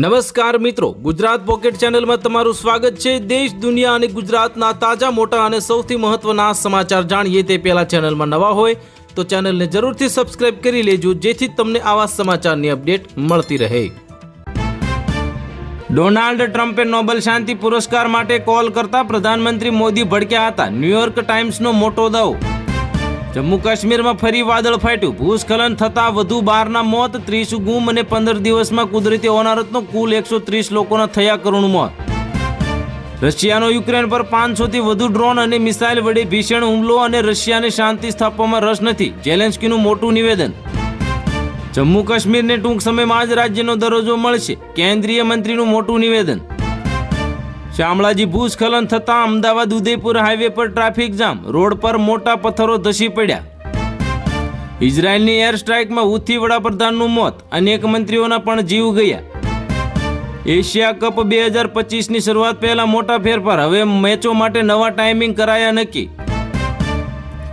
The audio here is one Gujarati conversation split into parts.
નમસ્કાર મિત્રો, ગુજરાત પોકેટ ચેનલમાં તમારું સ્વાગત છે. દેશ, દુનિયા અને ગુજરાતના તાજા, મોટા અને સૌથી મહત્વના સમાચાર જાણીએ તે પહેલા ચેનલમાં નવા હોય તો ચેનલને જરૂરથી સબસ્ક્રાઇબ કરી લેજો, જેથી તમને આવા સમાચારની અપડેટ મળતી રહે. ડોનાલ્ડ ટ્રમ્પે નોબેલ શાંતિ પુરસ્કાર માટે કોલ કરતા પ્રધાનમંત્રી મોદી ભડક્યા હતા. ન્યૂયોર્ક ટાઈમ્સનો મોટો દાવો જમ્મુ કાશ્મીરમાં ફરી વાદળ ફાટ્યું. ભૂસ્ખલન થતા વધુ બારના મોત, ત્રીસ ગુમ અને પંદર દિવસમાં કુદરતી હોનારતનો કુલ એકસો ત્રીસ લોકોના થયા કરુણ મોત. રશિયાનો યુક્રેન પર પાંચસોથી વધુ ડ્રોન અને મિસાઇલ વડે ભીષણ હુમલો અને રશિયાને શાંતિ સ્થાપવામાં રસ નથી. જેલેન્સ્કીનું મોટું નિવેદન. જમ્મુ કાશ્મીરને ટૂંક સમયમાં જ રાજ્યનો દરજ્જો મળશે. કેન્દ્રીય મંત્રીનું મોટું નિવેદન. શામળાજી ભૂસ્ખલન થતાં અમદાવાદ ઉદયપુર હાઈવે પર ટ્રાફિક જામ. રોડ પર મોટા પથ્થરો ધસી પડ્યા. ઇઝરાયલની એર સ્ટ્રાઇકમાં હુથી વડાપ્રધાનનું મોત. અનેક મંત્રીઓના પણ જીવ ગયા. એશિયા કપ બે હજાર પચીસની શરૂઆત પહેલા મોટા ફેરફાર. હવે મેચો માટે નવા ટાઈમિંગ કરાયા નક્કી.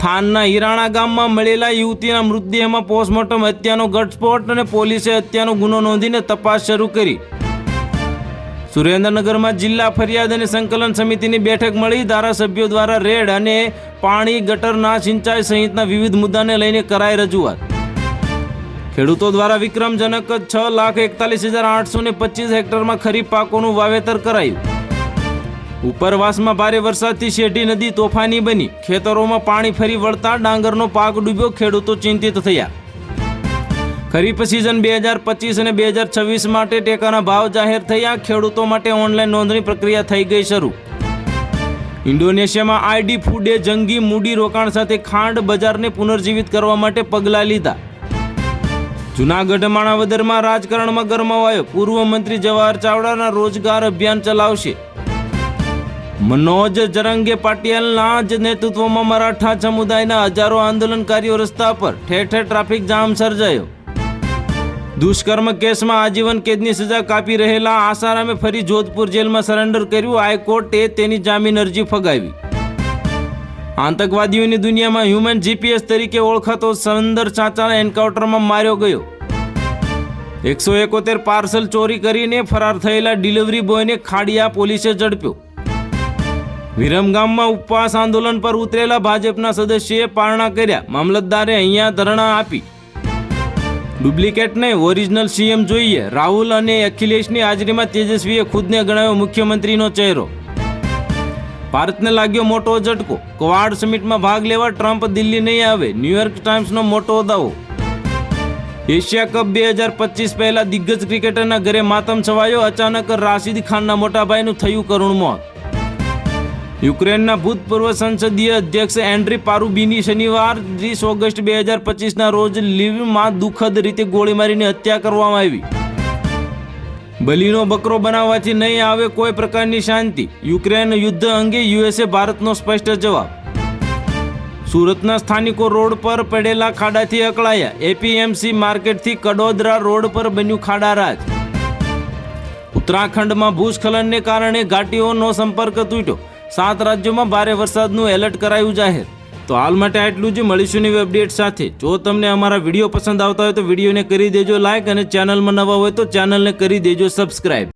થાનના હિરાણા ગામમાં મળેલા યુવતીના મૃતદેહમાં પોસ્ટમોર્ટમ, હત્યાનો ઘટસ્ફોટ અને પોલીસે હત્યાનો ગુનો નોંધીને તપાસ શરૂ કરી. સુરેન્દ્રનગરમાં જિલ્લા ફરિયાદ અને સંકલન સમિતિની બેઠક મળી. ધારાસભ્યો દ્વારા રેડ અને પાણી ગટરના સિંચાઈ સહિતના વિવિધ મુદ્દાને લઈને કરાઈ રજૂઆત. ખેડૂતો દ્વારા વિક્રમજનક છ લાખ એકતાલીસ હજાર આઠસો ને પચીસ હેક્ટરમાં ખરીફ પાકોનું વાવેતર કરાયું. ઉપરવાસમાં ભારે વરસાદથી શેઢી નદી તોફાની બની. ખેતરોમાં પાણી ફરી વળતા ડાંગરનો પાક ડૂબ્યો. ખેડૂતો ચિંતિત થયા. ખરીફ સિઝન બે હજાર પચીસ અને બે હજાર છવ્વીસ માટે ટેકાના ભાવ જાહેર થયા. ખેડૂતો માટે ઓનલાઈન નોંધણી પ્રક્રિયા થઈ ગઈ શરૂ. ઇન્ડોનેશિયામાં આઈડી ફૂડે જંગી મૂડી રોકાણ સાથે ખાંડ બજારને પુનર્જીવિત કરવા માટે પગલાં લીધા. જૂનાગઢ માણાવદરમાં રાજકારણમાં ગરમાવાયો પૂર્વ મંત્રી જવાહર ચાવડાના રોજગાર અભિયાન ચલાવશે. મનોજ જરંગે પાટિયાલના જ નેતૃત્વમાં મરાઠા સમુદાયના હજારો આંદોલનકારીઓ રસ્તા પર. ઠેર ઠેર ટ્રાફિક જામ સર્જાયો. દુષ્કર્મ કેસમાં આજીવન કેદની સજા કાપી રહેલા આસારામે ફરી જોધપુર જેલમાં સરેન્ડર કર્યું. હાઈકોર્ટે તેની જામીન અરજી ફગાવી. આતંકવાદીઓની દુનિયામાં હ્યુમન જીપીએસ તરીકે ઓળખાતો સંદર ચાચાના એન્કાઉન્ટરમાં માર્યો ગયો. એકસો એકોતેર પાર્સલ ચોરી કરીને ફરાર થયેલા ડિલિવરી બોયને ખાડિયા પોલીસે ઝડપ્યો. વિરમગામમાં ઉપવાસ આંદોલન પર ઉતરેલા ભાજપના સદસ્યએ પારણા કર્યા. મામલતદારે અહીંયા ધરણા આપી. ડુપ્લિકેટ નહીં ઓરિજિનલ સીએમ જોઈએ. રાહુલ અને અખિલેશની હાજરીમાં તેજસ્વીએ ખુદને ગણાવ્યો મુખ્યમંત્રીનો ચહેરો. ભારતને લાગ્યો મોટો ઝટકો. ક્વાડ સમિટમાં ભાગ લેવા ટ્રમ્પ દિલ્હી નહીં આવે. ન્યૂયોર્ક ટાઈમ્સનો મોટો દાવો. એશિયા કપ બે હજાર પચીસ પહેલા દિગ્ગજ ક્રિકેટરના ઘરે માતમ છવાયો અચાનક રાશિદ ખાનના મોટાભાઈનું થયું કરુણ મોત. યુક્રેનના ભૂતપૂર્વ સંસદીય અધ્યક્ષ એન્ડ્રી પારુબીની શનિવાર ત્રીસ ઓગસ્ટ બે હજાર પચીસના રોજ લીવમાં દુઃખદ રીતે ગોળી મારીને હત્યા કરવામાં આવી. બલીનો બકરો બનાવવાથી નહીં આવે કોઈ પ્રકારની શાંતિ. યુક્રેન યુદ્ધ અંગે યુએસએ ભારતનો સ્પષ્ટ જવાબ. સુરતના સ્થાનિકો રોડ પર પડેલા ખાડાથી અકળાયા. એપીએમસી માર્કેટથી કડોદરા રોડ પર બન્યું ખાડારાજ ઉત્તરાખંડમાં ભૂસ્ખલનને કારણે ઘાટીઓનો સંપર્ક તૂટ્યો. સાત રાજ્યોમાં ભારે વરસાદનું એલર્ટ કરાયું જાહેર. તો હાલ માટે આટલું જ. મળીશું નવી અપડેટ સાથે. જો તમને અમારા વીડિયો પસંદ આવતા હોય તો વિડીયોને કરી દેજો લાઇક અને ચેનલમાં નવા હોય તો ચેનલને કરી દેજો સબસ્ક્રાઇબ.